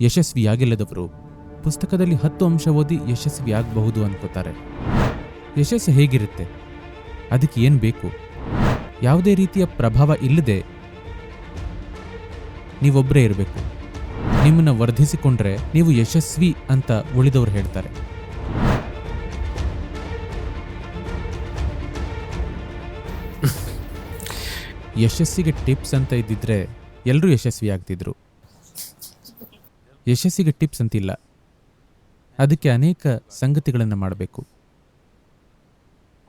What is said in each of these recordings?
ಯಶಸ್ವಿಯಾಗಿಲ್ಲದವರು ಪುಸ್ತಕದಲ್ಲಿ ಹತ್ತು ಅಂಶ ಓದಿ ಯಶಸ್ವಿಯಾಗಬಹುದು ಅನ್ಕೋತಾರೆ. ಯಶಸ್ಸು ಹೇಗಿರುತ್ತೆ? ಅದಕ್ಕೆ ಏನು ಬೇಕು? ಯಾವುದೇ ರೀತಿಯ ಪ್ರಭಾವ ಇಲ್ಲದೆ ನೀವೊಬ್ಬರೇ ಇರಬೇಕು. ನಿಮ್ಮನ್ನು ವರ್ಧಿಸಿಕೊಂಡ್ರೆ ನೀವು ಯಶಸ್ವಿ ಅಂತ ಉಳಿದವರು ಹೇಳ್ತಾರೆ. ಯಶಸ್ಸಿಗೆ ಟಿಪ್ಸ್ ಅಂತ ಇದ್ದಿದ್ರೆ ಎಲ್ಲರೂ ಯಶಸ್ವಿ ಆಗ್ತಿದ್ರು ಯಶಸ್ಸಿಗೆ ಟಿಪ್ಸ್ ಅಂತಿಲ್ಲ. ಅದಕ್ಕೆ ಅನೇಕ ಸಂಗತಿಗಳನ್ನು ಮಾಡಬೇಕು.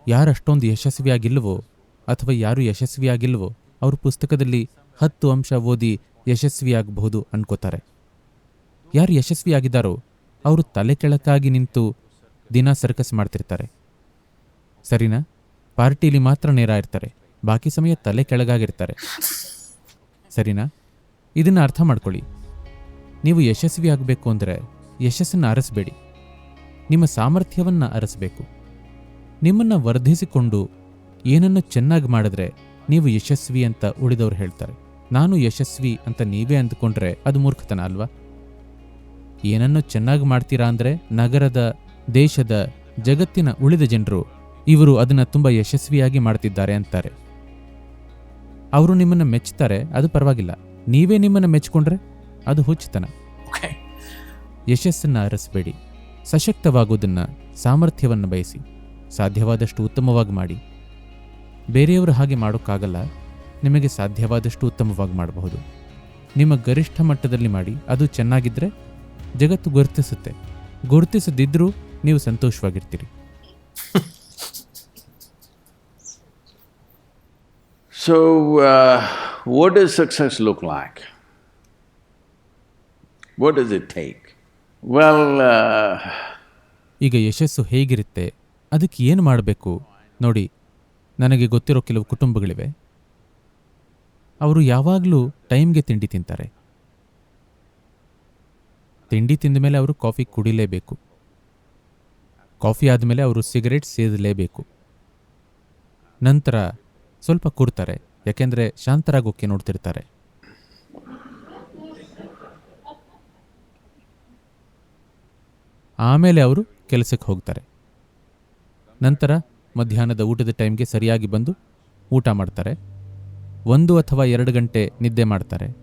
ಯಾರು ಅಷ್ಟೊಂದು ಯಶಸ್ವಿಯಾಗಿಲ್ವೋ ಅಥವಾ ಯಾರು ಯಶಸ್ವಿಯಾಗಿಲ್ವೋ ಅವರು ಪುಸ್ತಕದಲ್ಲಿ ಹತ್ತು ಅಂಶ ಓದಿ ಯಶಸ್ವಿಯಾಗಬಹುದು ಅನ್ಕೋತಾರೆ. ಯಾರು ಯಶಸ್ವಿಯಾಗಿದ್ದಾರೋ ಅವರು ತಲೆ ಕೆಳಕಾಗಿ ನಿಂತು ದಿನ ಸರ್ಕಸ್ ಮಾಡ್ತಿರ್ತಾರೆ. ಸರಿನಾ? ಪಾರ್ಟಿಲಿ ಮಾತ್ರ ನೇರ ಇರ್ತಾರೆ. ಬಾಕಿ ಸಮಯ ತಲೆ ಕೆಳಗಾಗಿರ್ತಾರೆ. ಸರಿನಾ? ಇದನ್ನು ಅರ್ಥ ಮಾಡ್ಕೊಳ್ಳಿ. ನೀವು ಯಶಸ್ವಿ ಆಗಬೇಕು ಅಂದರೆ ಯಶಸ್ಸನ್ನು ಅರಸಬೇಡಿ. ನಿಮ್ಮ ಸಾಮರ್ಥ್ಯವನ್ನು ಅರಸಬೇಕು. ನಿಮ್ಮನ್ನು ವರ್ಧಿಸಿಕೊಂಡು ಏನನ್ನು ಚೆನ್ನಾಗಿ ಮಾಡಿದ್ರೆ ನೀವು ಯಶಸ್ವಿ ಅಂತ ಉಳಿದವರು ಹೇಳ್ತಾರೆ. ನಾನು ಯಶಸ್ವಿ ಅಂತ ನೀವೇ ಅಂದುಕೊಂಡ್ರೆ ಅದು ಮೂರ್ಖತನ ಅಲ್ವಾ? ಏನನ್ನು ಚೆನ್ನಾಗಿ ಮಾಡ್ತೀರಾ ಅಂದರೆ ನಗರದ, ದೇಶದ, ಜಗತ್ತಿನ ಉಳಿದ ಜನರು ಇವರು ಅದನ್ನು ತುಂಬ ಯಶಸ್ವಿಯಾಗಿ ಮಾಡ್ತಿದ್ದಾರೆ ಅಂತಾರೆ. ಅವರು ನಿಮ್ಮನ್ನು ಮೆಚ್ಚುತ್ತಾರೆ ಅದು ಪರವಾಗಿಲ್ಲ. ನೀವೇ ನಿಮ್ಮನ್ನು ಮೆಚ್ಕೊಂಡ್ರೆ ಅದು ಹುಚ್ಚುತನ. ಯಶಸ್ಸನ್ನು ಅರಸಬೇಡಿ ಸಶಕ್ತವಾಗುವುದನ್ನು ಸಾಮರ್ಥ್ಯವನ್ನು ಬಯಸಿ. ಸಾಧ್ಯವಾದಷ್ಟು ಉತ್ತಮವಾಗಿ ಮಾಡಿ. ಬೇರೆಯವರು ಹಾಗೆ ಮಾಡೋಕ್ಕಾಗಲ್ಲ. ನಿಮಗೆ ಸಾಧ್ಯವಾದಷ್ಟು ಉತ್ತಮವಾಗಿ ಮಾಡಬಹುದು. ನಿಮ್ಮ ಗರಿಷ್ಠ ಮಟ್ಟದಲ್ಲಿ ಮಾಡಿ. ಅದು ಚೆನ್ನಾಗಿದ್ದರೆ ಜಗತ್ತು ಗುರುತಿಸುತ್ತೆ. ಗುರುತಿಸದಿದ್ದರೂ ನೀವು ಸಂತೋಷವಾಗಿರ್ತೀರಿ. So what is success look look like? What does it take? Well, uh, ಈಗ ಯಶಸ್ಸು ಹೇಗಿರುತ್ತೆ? ಅದಕ್ಕೆ ಏನು ಮಾಡಬೇಕು? ನೋಡಿ ನನಗೆ ಗೊತ್ತಿರೋ ಕೆಲವು ಕುಟುಂಬಗಳಿವೆ. ಅವರು ಯಾವಾಗಲೂ ಟೈಮ್ಗೆ ತಿಂಡಿ ತಿಂತಾರೆ. ತಿಂಡಿ ತಿಂದ ಮೇಲೆ ಅವರು ಕಾಫಿ ಕುಡಿಲೇಬೇಕು. ಕಾಫಿ ಆದಮೇಲೆ ಅವರು ಸಿಗರೇಟ್ ಸೇದಲೇಬೇಕು. ನಂತರ ಸ್ವಲ್ಪ ಕೂರ್ತಾರೆ ಯಾಕೆಂದರೆ ಶಾಂತರಾಗೋಕ್ಕೆ ನೋಡ್ತಿರ್ತಾರೆ. ಆಮೇಲೆ ಅವರು ಕೆಲಸಕ್ಕೆ ಹೋಗ್ತಾರೆ. ನಂತರ ಮಧ್ಯಾಹ್ನದ ಊಟದ ಟೈಮ್ಗೆ ಸರಿಯಾಗಿ ಬಂದು ಊಟ ಮಾಡ್ತಾರೆ. ಒಂದು ಅಥವಾ ಎರಡು ಗಂಟೆ ನಿದ್ದೆ ಮಾಡ್ತಾರೆ.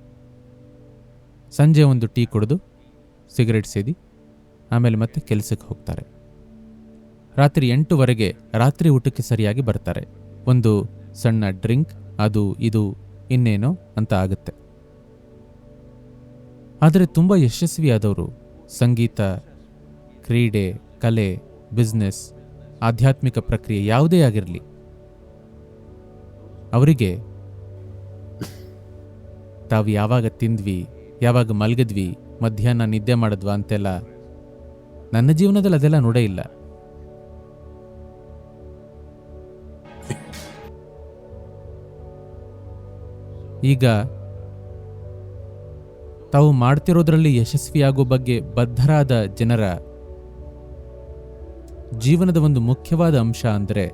ಸಂಜೆ ಒಂದು ಟೀ ಕುಡಿದು ಸಿಗರೇಟ್ ಸೇದಿ ಆಮೇಲೆ ಮತ್ತೆ ಕೆಲಸಕ್ಕೆ ಹೋಗ್ತಾರೆ. ರಾತ್ರಿ ಎಂಟುವರೆಗೆ ರಾತ್ರಿ ಊಟಕ್ಕೆ ಸರಿಯಾಗಿ ಬರ್ತಾರೆ. ಒಂದು ಸಣ್ಣ ಡ್ರಿಂಕ್, ಅದು ಇದು, ಇನ್ನೇನೋ ಅಂತ ಆಗುತ್ತೆ. ಆದರೆ ತುಂಬ ಯಶಸ್ವಿಯಾದವರು ಸಂಗೀತ ಕ್ರೀಡೆ, ಕಲೆ ಬಿಸ್ನೆಸ್ ಆಧ್ಯಾತ್ಮಿಕ ಪ್ರಕ್ರಿಯೆ ಯಾವುದೇ ಆಗಿರಲಿ, ಅವರಿಗೆ ತಾವು ಯಾವಾಗ ತಿಂದ್ವಿ, ಯಾವಾಗ ಮಲಗಿದ್ವಿ, ಮಧ್ಯಾಹ್ನ ನಿದ್ದೆ ಮಾಡಿದ್ವಾ ಅಂತೆಲ್ಲ ನನ್ನ ಜೀವನದಲ್ಲಿ ಅದೆಲ್ಲ ನೋಡೇ ಇಲ್ಲ. ಈಗ ತಾವು ಮಾಡ್ತಿರೋದ್ರಲ್ಲಿ ಯಶಸ್ವಿಯಾಗೋ ಬಗ್ಗೆ ಬದ್ಧರಾದ ಜನರ ಜೀವನದ ಒಂದು ಮುಖ್ಯವಾದ ಅಂಶ ಅಂದರೆ,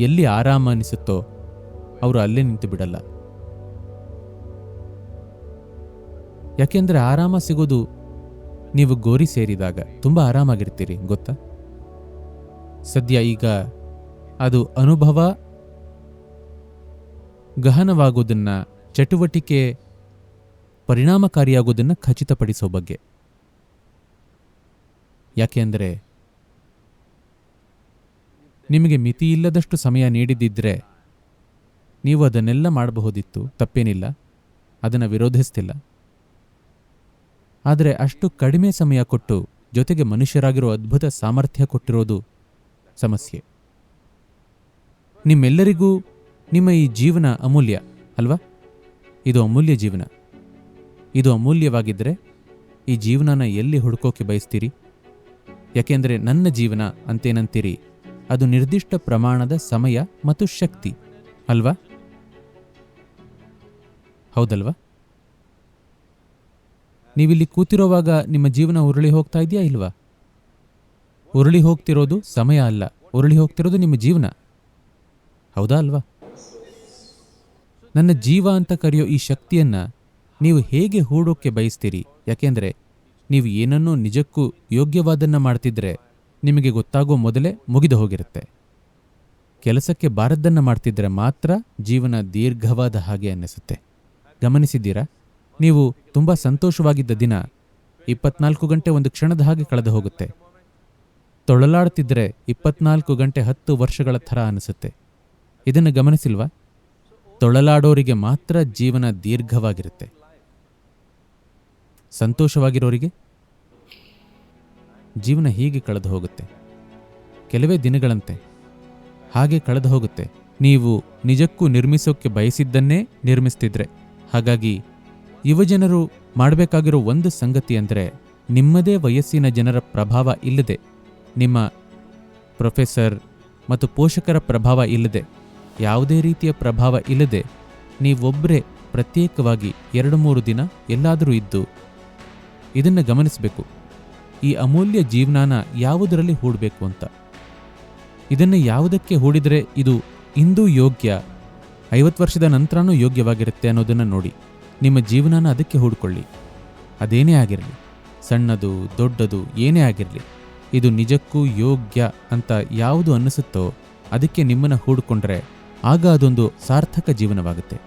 ಎಲ್ಲಿ ಆರಾಮ ಅನಿಸುತ್ತೋ ಅವರು ಅಲ್ಲೇ ನಿಂತು ಬಿಡಲ್ಲ. ಯಾಕೆಂದರೆ ಆರಾಮ ಸಿಗೋದು ನೀವು ಗೋರಿ ಸೇರಿದಾಗ ತುಂಬ ಆರಾಮಾಗಿರ್ತೀರಿ, ಗೊತ್ತಾ? ಸದ್ಯ ಈಗ ಅದು ಅನುಭವ ಗಹನವಾಗೋದನ್ನ, ಚಟುವಟಿಕೆ ಪರಿಣಾಮಕಾರಿಯಾಗೋದನ್ನು ಖಚಿತಪಡಿಸೋ ಬಗ್ಗೆ. ಯಾಕೆಂದರೆ ನಿಮಗೆ ಮಿತಿಯಿಲ್ಲದಷ್ಟು ಸಮಯ ನೀಡಿದ್ದಿದ್ರೆ ನೀವು ಅದನ್ನೆಲ್ಲ ಮಾಡಬಹುದಿತ್ತು, ತಪ್ಪೇನಿಲ್ಲ, ಅದನ್ನು ವಿರೋಧಿಸ್ತಿಲ್ಲ. ಆದರೆ ಅಷ್ಟು ಕಡಿಮೆ ಸಮಯ ಕೊಟ್ಟು ಜೊತೆಗೆ ಮನುಷ್ಯರಾಗಿರೋ ಅದ್ಭುತ ಸಾಮರ್ಥ್ಯ ಕೊಟ್ಟಿರೋದು ಸಮಸ್ಯೆ. ನಿಮ್ಮೆಲ್ಲರಿಗೂ ನಿಮ್ಮ ಈ ಜೀವನ ಅಮೂಲ್ಯ, ಅಲ್ವಾ? ಇದು ಅಮೂಲ್ಯ ಜೀವನ. ಇದು ಅಮೂಲ್ಯವಾಗಿದ್ದರೆ ಈ ಜೀವನನ ಎಲ್ಲಿ ಹುಡುಕೋಕೆ ಬಯಸ್ತೀರಿ? ಯಾಕೆಂದರೆ ನನ್ನ ಜೀವನ ಅಂತೇನಂತೀರಿ? ಅದು ನಿರ್ದಿಷ್ಟ ಪ್ರಮಾಣದ ಸಮಯ ಮತ್ತು ಶಕ್ತಿ. ಅಲ್ವಾ? ಹೌದಲ್ವಾ? ನೀವಿಲ್ಲಿ ಕೂತಿರೋವಾಗ ನಿಮ್ಮ ಜೀವನ ಉರುಳಿ ಹೋಗ್ತಾ ಇದೆಯಾ ಇಲ್ವಾ? ಉರುಳಿ ಹೋಗ್ತಿರೋದು ಸಮಯ ಅಲ್ಲ, ಉರುಳಿ ಹೋಗ್ತಿರೋದು ನಿಮ್ಮ ಜೀವನ. ಹೌದಾ ಅಲ್ವಾ? ನನ್ನ ಜೀವ ಅಂತ ಕರೆಯೋ ಈ ಶಕ್ತಿಯನ್ನ ನೀವು ಹೇಗೆ ಹೂಡೋಕ್ಕೆ ಬಯಸ್ತೀರಿ? ಯಾಕೆಂದರೆ ನೀವು ಏನನ್ನೂ ನಿಜಕ್ಕೂ ಯೋಗ್ಯವಾದನ್ನ ಮಾಡ್ತಿದ್ರೆ ನಿಮಗೆ ಗೊತ್ತಾಗೋ ಮೊದಲೇ ಮುಗಿದು ಹೋಗಿರುತ್ತೆ. ಕೆಲಸಕ್ಕೆ ಬಾರದ್ದನ್ನು ಮಾಡ್ತಿದ್ರೆ ಮಾತ್ರ ಜೀವನ ದೀರ್ಘವಾದ ಹಾಗೆ ಅನ್ನಿಸುತ್ತೆ. ಗಮನಿಸಿದ್ದೀರಾ? ನೀವು ತುಂಬ ಸಂತೋಷವಾಗಿದ್ದ ದಿನ ಇಪ್ಪತ್ನಾಲ್ಕು ಗಂಟೆ ಒಂದು ಕ್ಷಣದ ಹಾಗೆ ಕಳೆದು ಹೋಗುತ್ತೆ. ತೊಳಲಾಡ್ತಿದ್ರೆ ಇಪ್ಪತ್ನಾಲ್ಕು ಗಂಟೆ ಹತ್ತು ವರ್ಷಗಳ ಥರ ಅನಿಸುತ್ತೆ ಇದನ್ನು ಗಮನಿಸಿಲ್ವಾ? ತೊಳಲಾಡೋರಿಗೆ ಮಾತ್ರ ಜೀವನ ದೀರ್ಘವಾಗಿರುತ್ತೆ. ಸಂತೋಷವಾಗಿರೋರಿಗೆ? ಜೀವನ ಹೀಗೆ ಕಳೆದು ಹೋಗುತ್ತೆ. ಕೆಲವೇ ದಿನಗಳಂತೆ ಹಾಗೆ ಕಳೆದು ಹೋಗುತ್ತೆ. ನೀವು ನಿಜಕ್ಕೂ ನಿರ್ಮಿಸೋಕ್ಕೆ ಬಯಸಿದ್ದನ್ನೇ ನಿರ್ಮಿಸ್ತಿದ್ರೆ. ಹಾಗಾಗಿ ಯುವಜನರು ಮಾಡಬೇಕಾಗಿರೋ ಒಂದು ಸಂಗತಿ ಅಂದರೆ ನಿಮ್ಮದೇ ವಯಸ್ಸಿನ ಜನರ ಪ್ರಭಾವ ಇಲ್ಲದೆ, ನಿಮ್ಮ ಪ್ರೊಫೆಸರ್ ಮತ್ತು ಪೋಷಕರ ಪ್ರಭಾವ ಇಲ್ಲದೆ, ಯಾವುದೇ ರೀತಿಯ ಪ್ರಭಾವ ಇಲ್ಲದೆ ನೀವೊಬ್ಬರೇ ಪ್ರತ್ಯೇಕವಾಗಿ ಎರಡು ಮೂರು ದಿನ ಎಲ್ಲಾದರೂ ಇದ್ದು ಇದನ್ನು ಗಮನಿಸಬೇಕು. ಈ ಅಮೂಲ್ಯ ಜೀವನಾನ ಯಾವುದರಲ್ಲಿ ಹೂಡಬೇಕು ಅಂತ. ಇದನ್ನು ಯಾವುದಕ್ಕೆ ಹೂಡಿದರೆ ಇದು ಇಂದು ಯೋಗ್ಯ, ಐವತ್ತು ವರ್ಷದ ನಂತರನೂ ಯೋಗ್ಯವಾಗಿರುತ್ತೆ ಅನ್ನೋದನ್ನು ನೋಡಿ. ನಿಮ್ಮ ಜೀವನಾನ ಅದಕ್ಕೆ ಹೂಡ್ಕೊಳ್ಳಿ. ಅದೇನೇ ಆಗಿರಲಿ, ಸಣ್ಣದು, ದೊಡ್ಡದು, ಏನೇ ಆಗಿರಲಿ, ಇದು ನಿಜಕ್ಕೂ ಯೋಗ್ಯ ಅಂತ ಯಾವುದು ಅನ್ನಿಸುತ್ತೋ ಅದಕ್ಕೆ ನಿಮ್ಮನ್ನು ಹೂಡಿಕೊಂಡ್ರೆ ಆಗ ಅದೊಂದು ಸಾರ್ಥಕ ಜೀವನವಾಗುತ್ತೆ.